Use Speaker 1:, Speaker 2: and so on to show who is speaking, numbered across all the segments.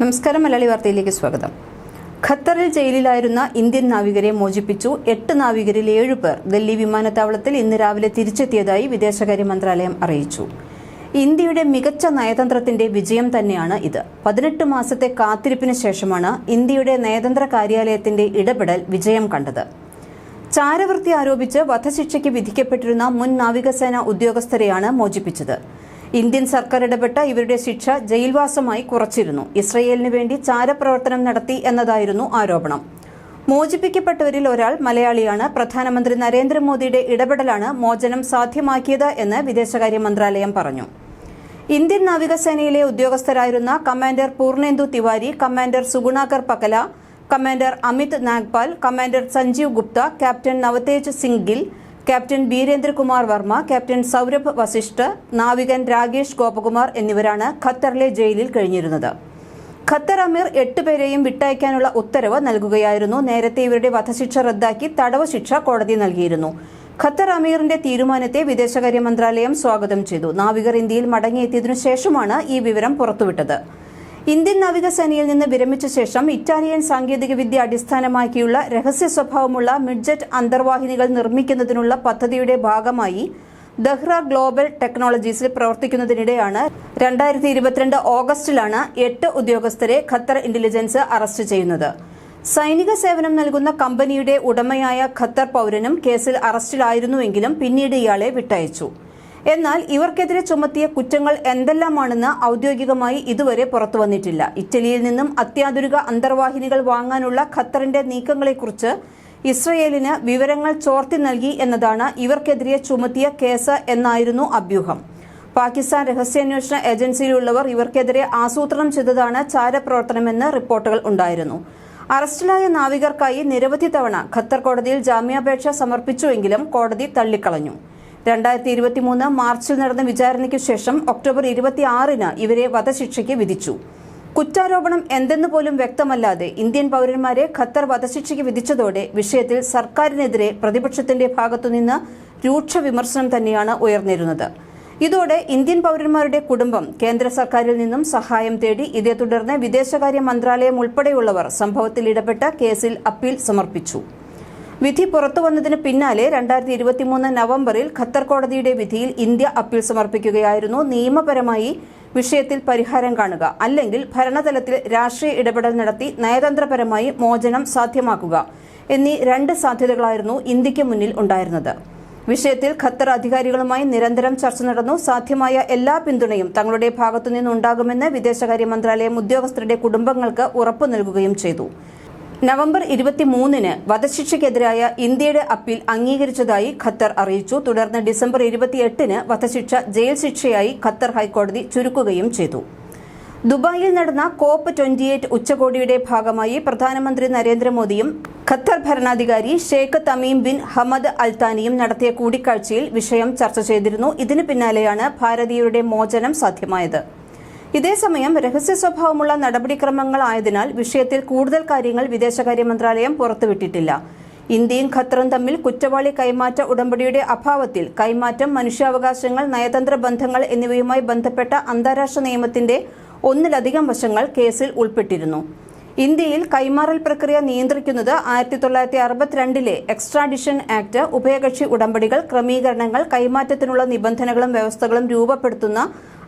Speaker 1: നമസ്കാരം മലയാളി വാർത്തയിലേക്ക് സ്വാഗതം. ഖത്തറിൽ ജയിലിലായിരുന്ന ഇന്ത്യൻ നാവികരെ മോചിപ്പിച്ചു എട്ട് നാവികരിൽ ഏഴു പേർ ഡൽഹി വിമാനത്താവളത്തിൽ ഇന്ന് രാവിലെ തിരിച്ചെത്തിയതായി വിദേശകാര്യ മന്ത്രാലയം അറിയിച്ചു. ഇന്ത്യയുടെ മികച്ച നയതന്ത്രത്തിന്റെ വിജയം തന്നെയാണ് ഇത്. പതിനെട്ട് മാസത്തെ കാത്തിരിപ്പിന് ശേഷമാണ് ഇന്ത്യയുടെ നയതന്ത്ര കാര്യാലയത്തിന്റെ ഇടപെടൽ വിജയം കണ്ടത്. ചാരവൃത്തി ആരോപിച്ച് വധശിക്ഷയ്ക്ക് വിധിക്കപ്പെട്ടിരുന്ന മുൻ നാവികസേന ഉദ്യോഗസ്ഥരെയാണ് മോചിപ്പിച്ചത്. ഇന്ത്യൻ സർക്കാർ ഇടപെട്ട ഇവരുടെ ശിക്ഷ ജയിൽവാസമായി കുറച്ചിരുന്നു. ഇസ്രയേലിന് വേണ്ടി ചാരപ്രവർത്തനം നടത്തി എന്നതായിരുന്നു ആരോപണം. മോചിപ്പിക്കപ്പെട്ടവരിൽ ഒരാൾ മലയാളിയാണ്. പ്രധാനമന്ത്രി നരേന്ദ്രമോദിയുടെ ഇടപെടലാണ് മോചനം സാധ്യമാക്കിയത് എന്ന് വിദേശകാര്യ മന്ത്രാലയം പറഞ്ഞു. ഇന്ത്യൻ നാവികസേനയിലെ ഉദ്യോഗസ്ഥരായിരുന്ന commander Purnendu Tiwari commander Sugunakar Pakala commander Amit Nagpal commander Sanjeev Gupta captain Navtej Singh Gill captain Birendra Kumar Verma captain Saurabh Vasisht നാവികൻ Rakesh Gopakumar എന്നിവരാണ് ഖത്തറിലെ ജയിലിൽ കഴിഞ്ഞിരുന്നത്. ഖത്തർ അമീർ എട്ടുപേരെയും വിട്ടയക്കാനുള്ള ഉത്തരവ് നൽകുകയായിരുന്നു. നേരത്തെ ഇവരുടെ വധശിക്ഷ റദ്ദാക്കി തടവ് ശിക്ഷ കോടതി നൽകിയിരുന്നു. ഖത്തർ അമീറിന്റെ തീരുമാനത്തെ വിദേശകാര്യ മന്ത്രാലയം സ്വാഗതം ചെയ്തു. നാവികർ ഇന്ത്യയിൽ മടങ്ങിയെത്തിയതിനു ശേഷമാണ് ഈ വിവരം പുറത്തുവിട്ടത്. ഇന്ത്യൻ നാവികസേനയിൽ നിന്ന് വിരമിച്ച ശേഷം ഇറ്റാലിയൻ സാങ്കേതികവിദ്യ അടിസ്ഥാനമാക്കിയുള്ള രഹസ്യ സ്വഭാവമുള്ള മിഡ്ജറ്റ് അന്തർവാഹിനികൾ നിർമ്മിക്കുന്നതിനുള്ള പദ്ധതിയുടെ ഭാഗമായി ദഹ്റ ഗ്ലോബൽ ടെക്നോളജീസിൽ പ്രവർത്തിക്കുന്നതിനിടെയാണ് രണ്ടായിരത്തി ഇരുപത്തിരണ്ട് ഓഗസ്റ്റിലാണ് എട്ട് ഉദ്യോഗസ്ഥരെ ഖത്തർ ഇന്റലിജൻസ് അറസ്റ്റ് ചെയ്യുന്നത്. സൈനിക സേവനം നൽകുന്ന കമ്പനിയുടെ ഉടമയായ ഖത്തർ പൌരനും കേസിൽ അറസ്റ്റിലായിരുന്നുവെങ്കിലും പിന്നീട് ഇയാളെ വിട്ടയച്ചു. എന്നാൽ ഇവർക്കെതിരെ ചുമത്തിയ കുറ്റങ്ങൾ എന്തെല്ലാമാണെന്ന് ഔദ്യോഗികമായി ഇതുവരെ പുറത്തുവന്നിട്ടില്ല ഇറ്റലിയിൽ നിന്നും അത്യാധുനിക അന്തർവാഹിനികൾ വാങ്ങാനുള്ള ഖത്തറിന്റെ നീക്കങ്ങളെക്കുറിച്ച് ഇസ്രയേലിന് വിവരങ്ങൾ ചോർത്തി നൽകി എന്നതാണ് ഇവർക്കെതിരെ ചുമത്തിയ കേസ് എന്നായിരുന്നു അഭ്യൂഹം. പാകിസ്ഥാൻ രഹസ്യാന്വേഷണ ഏജൻസിയിലുള്ളവർ ഇവർക്കെതിരെ ആസൂത്രണം ചെയ്തതാണ് ചാരപ്രവർത്തനമെന്ന് റിപ്പോർട്ടുകൾ ഉണ്ടായിരുന്നു. അറസ്റ്റിലായ നാവികർക്കായി നിരവധി തവണ ഖത്തർ കോടതിയിൽ ജാമ്യാപേക്ഷ സമർപ്പിച്ചുവെങ്കിലും കോടതി തള്ളിക്കളഞ്ഞു. രണ്ടായിരത്തി ഇരുപത്തി മൂന്ന് മാർച്ചിൽ നടന്ന വിചാരണയ്ക്ക് ശേഷം ഒക്ടോബർ ഇരുപത്തിയാറിന് ഇവരെ വധശിക്ഷയ്ക്ക് വിധിച്ചു. കുറ്റാരോപണം എന്തെന്ന് പോലും വ്യക്തമല്ലാതെ ഇന്ത്യൻ പൌരന്മാരെ ഖത്തർ വധശിക്ഷയ്ക്ക് വിധിച്ചതോടെ വിഷയത്തിൽ സർക്കാരിനെതിരെ പ്രതിപക്ഷത്തിന്റെ ഭാഗത്തുനിന്ന് രൂക്ഷ വിമർശനം തന്നെയാണ് ഉയർന്നിരുന്നത്. ഇതോടെ ഇന്ത്യൻ പൌരന്മാരുടെ കുടുംബം കേന്ദ്ര സർക്കാരിൽ നിന്നും സഹായം തേടി ഇതേ തുടർന്ന് വിദേശകാര്യ മന്ത്രാലയം ഉൾപ്പെടെയുള്ളവർ സംഭവത്തിൽ ഇടപെട്ട കേസിൽ അപ്പീൽ സമർപ്പിച്ചു. വിധി പുറത്തു വന്നതിന് പിന്നാലെ രണ്ടായിരത്തി ഇരുപത്തിമൂന്ന് നവംബറിൽ ഖത്തർ കോടതിയുടെ വിധിയിൽ ഇന്ത്യ അപ്പീൽ സമർപ്പിക്കുകയായിരുന്നു. നിയമപരമായി വിഷയത്തിൽ പരിഹാരം കാണുക അല്ലെങ്കിൽ ഭരണതലത്തിൽ രാഷ്ട്രീയ ഇടപെടൽ നടത്തി നയതന്ത്രപരമായി മോചനം സാധ്യമാക്കുക എന്നീ രണ്ട് സാധ്യതകളായിരുന്നു ഇന്ത്യയ്ക്ക് മുന്നിൽ ഉണ്ടായിരുന്നത്. വിഷയത്തിൽ ഖത്തർ അധികാരികളുമായി നിരന്തരം ചർച്ച നടന്നു. സാധ്യമായ എല്ലാ പിന്തുണയും തങ്ങളുടെ ഭാഗത്തുനിന്നുണ്ടാകുമെന്ന് വിദേശകാര്യ മന്ത്രാലയം ഉദ്യോഗസ്ഥരുടെ കുടുംബങ്ങൾക്ക് ഉറപ്പു നൽകുകയും ചെയ്തു. നവംബർ ഇരുപത്തിമൂന്നിന് വധശിക്ഷയ്ക്കെതിരായ ഇന്ത്യയുടെ അപ്പീൽ അംഗീകരിച്ചതായി ഖത്തർ അറിയിച്ചു. തുടർന്ന് ഡിസംബർ ഇരുപത്തിയെട്ടിന് വധശിക്ഷ ജയിൽ ശിക്ഷയായി ഖത്തർ ഹൈക്കോടതി ചുരുക്കുകയും ചെയ്തു. ദുബായിൽ നടന്ന കോപ്പ് ട്വന്റിയെയ്റ്റ് ഉച്ചകോടിയുടെ ഭാഗമായി പ്രധാനമന്ത്രി നരേന്ദ്രമോദിയും ഖത്തർ ഭരണാധികാരി ഷെയ്ഖ് തമീം ബിൻ ഹമദ് അൽത്താനിയും നടത്തിയ കൂടിക്കാഴ്ചയിൽ വിഷയം ചർച്ച ചെയ്തിരുന്നു. ഇതിനു പിന്നാലെയാണ് ഭാരതീയരുടെ മോചനം സാധ്യമായത്. ഇതേസമയം രഹസ്യ സ്വഭാവമുള്ള നടപടിക്രമങ്ങളായതിനാൽ വിഷയത്തിൽ കൂടുതൽ കാര്യങ്ങൾ വിദേശകാര്യ മന്ത്രാലയം പുറത്തുവിട്ടിട്ടില്ല. ഇന്ത്യയും ഖത്തറും തമ്മിൽ കുറ്റവാളി കൈമാറ്റ ഉടമ്പടിയുടെ അഭാവത്തിൽ കൈമാറ്റം മനുഷ്യാവകാശങ്ങൾ നയതന്ത്ര ബന്ധങ്ങൾ എന്നിവയുമായി ബന്ധപ്പെട്ട അന്താരാഷ്ട്ര നിയമത്തിന്റെ ഒന്നിലധികം വശങ്ങൾ കേസിൽ ഉൾപ്പെട്ടിരുന്നു. ഇന്ത്യയിൽ കൈമാറൽ പ്രക്രിയ നിയന്ത്രിക്കുന്നത് ആയിരത്തി തൊള്ളായിരത്തി അറുപത്തിരണ്ടിലെ എക്സ്ട്രാഡിഷൻ ആക്ട് ഉഭയകക്ഷി ഉടമ്പടികൾ ക്രമീകരണങ്ങൾ കൈമാറ്റത്തിനുള്ള നിബന്ധനകളും വ്യവസ്ഥകളും രൂപപ്പെടുത്തുന്ന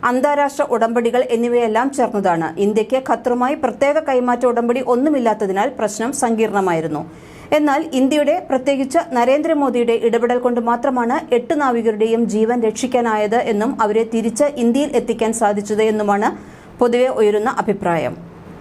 Speaker 1: അന്താരാഷ്ട്ര ഉടമ്പടികൾ എന്നിവയെല്ലാം ചേർന്നതാണ്. ഇന്ത്യയ്ക്ക് ഖത്തറുമായി പ്രത്യേക കൈമാറ്റ ഉടമ്പടി ഒന്നുമില്ലാത്തതിനാൽ പ്രശ്നം സങ്കീർണമായിരുന്നു. എന്നാൽ ഇന്ത്യയുടെ പ്രത്യേകിച്ച് നരേന്ദ്രമോദിയുടെ ഇടപെടൽ കൊണ്ട് മാത്രമാണ് എട്ട് നാവികരുടെയും ജീവൻ രക്ഷിക്കാനായത് എന്നും അവരെ തിരിച്ച് ഇന്ത്യയിൽ എത്തിക്കാൻ സാധിച്ചത് എന്നുമാണ് പൊതുവെ ഉയരുന്ന അഭിപ്രായം.